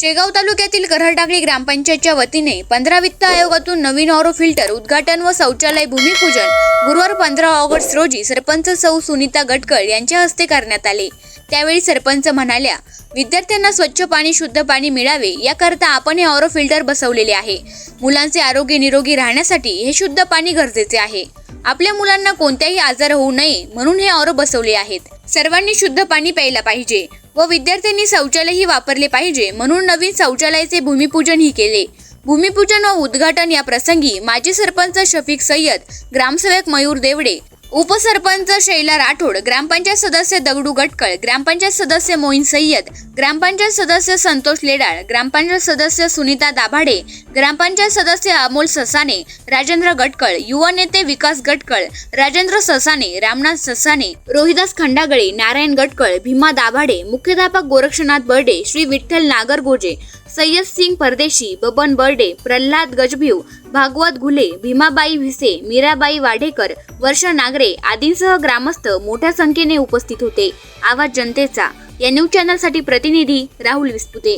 शेगाव तालुक्यातील करहटाकळी ग्रामपंचायतच्या वतीने पंधरा वित्त आयोगातून नवीन ऑरो फिल्टर उद्घाटन व शौचालय भूमिपूजन गुरुवार पंधरा ऑगस्ट रोजी सरपंच सौ सुनीता गटकळ यांच्या हस्ते करण्यात आले. त्यावेळी सरपंच म्हणाल्या विद्यार्थ्यांना स्वच्छ पाणी शुद्ध पाणी मिळावे याकरता आपण हे ऑरो फिल्टर बसवलेले आहे. मुलांचे आरोग्य निरोगी राहण्यासाठी हे शुद्ध पाणी गरजेचे आहे. आपल्या मुलांना कोणत्याही आजार होऊ नये म्हणून हे ऑरो बसवले आहेत. सर्वांनी शुद्ध पाणी प्यायला पाहिजे व विद्यार्थ्यांनी शौचालयही वापरले पाहिजे म्हणून नवीन शौचालयाचे भूमिपूजनही केले. भूमिपूजन व उद्घाटन या प्रसंगी माजी सरपंच शफीक सय्यद ग्रामसेवक मयूर देवडे उपसरपंच शैला राठोड ग्रामपंचायत सदस्य दगडू गटकळ ग्रामपंचायत सदस्य मोईन सय्यद ग्रामपंचायत सदस्य संतोष लेडाळ ग्रामपंचायत सदस्य सुनीता दाभाडे ग्रामपंचायत सदस्य अमोल ससाने राजेंद्र गटकळ युवा नेते विकास गटकळ राजेंद्र ससाने रामनाथ ससाने रोहिदास खंडागळे नारायण गटकळ भीमा दाभाडे मुख्याध्यापक गोरक्षनाथ बर्डे श्री विठ्ठल नागरगोजे सय्यद सिंग परदेशी बबन बर्डे प्रल्हाद गजभिव भागवत घुले भीमाबाई भिसे मीराबाई वाढेकर वर्षा नागरे आदींसह ग्रामस्थ मोठ्या संख्येने उपस्थित होते. आवाज जनतेचा. या न्यूज चॅनलसाठी प्रतिनिधी राहुल विस्पुते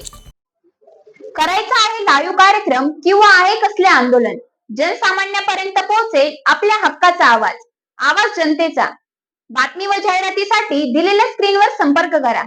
करायचा आहे लाईव्ह कार्यक्रम किंवा आहे कसले आंदोलन? जनसामान्यापर्यंत पोहोचेल आपल्या हक्काचा आवाज. आवाज जनतेचा. बातमी व जाहिरातीसाठी दिलेल्या स्क्रीनवर संपर्क करा.